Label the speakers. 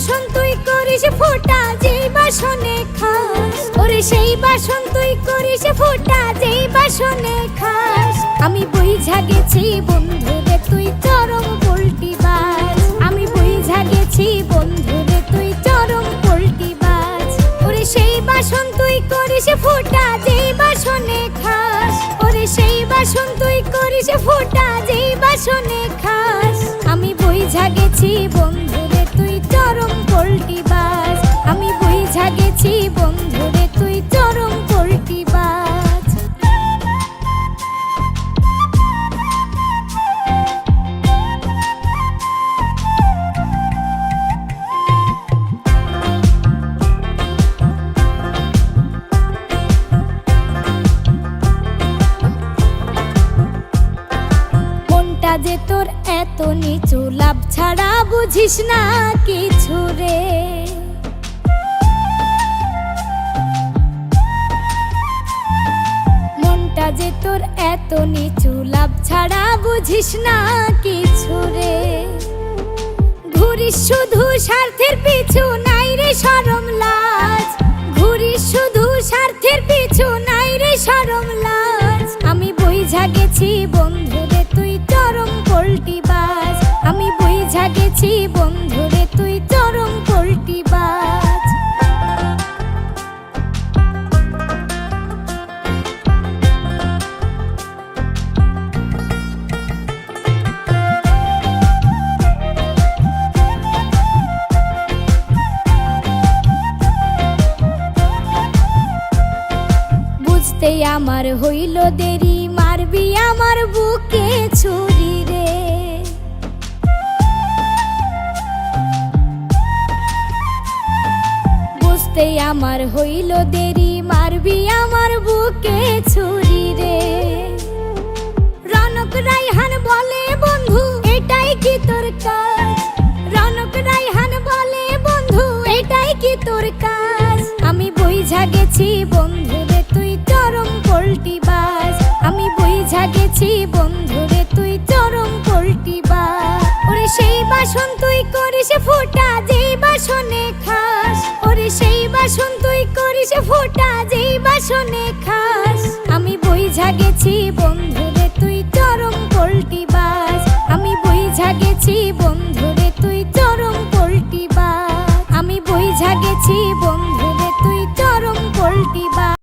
Speaker 1: বাসন তুই করিস, ফোটা যেই বাসনে খাস। ওরে সেই বাসন তুই করিস, ফোটা যেই বাসনে খাস। আমি বুঝা গেছি বন্ধুরে তুই চরম পোল্টি বাজ আমি বুঝা গেছি বন্ধুরে তুই চরম পোল্টি বাজ ওরে সেই বাসন তুই করিস, ফোটা যেই বাসনে খাস। ওরে সেই বাসন তুই করিস, ফোটা যেই বাসনে খাস। আমি বুঝা গেছি বন্ধুরে যে তোর এত নিচু লাভ ছাড়া বুঝিস না কিছু রে। মনটা যে তোর এত নিচু লাভ ছাড়া বুঝিস না কিছু রে। ঘুরিস শুধু স্বার্থের পিছু নাই রে সরম লাজ। ঘুরিস শুধু স্বার্থের পিছু নাই রে সরম লাজ। আমি বই গেছি বন্ধুরে, তুই চরম পোল্টি বাজ। আমি বুঝা গেছি, বন্ধুরে, তুই চরম পোল্টি বাজ। বুঝতে আমার হইল দেরি, মারবি আমার বুকে ছুরি। আমার হইল দেরি, মারবি আমার বুকে ছুরি রে। রনক রাইহান বলে, বন্ধু, এটাই কি তোর কাজ? রনক রাইহান বলে, বন্ধু, এটাই কি তোর কাজ? আমি বুঝা গেছি বন্ধুরে তুই চরম পোল্টি বাজ। আমি বুঝা গেছি বন্ধুরে তুই বাসন তুই করিস, ফোটা যেই বাসনে খাস। আমি বইঝা গেছি বন্ধুরে, তুই চরম পোল্টি বাস। আমি বইঝা গেছি বন্ধুরে, তুই চরম পোল্টি বাস। আমি বইঝা গেছি বন্ধুরে, তুই চরম পোল্টি বাস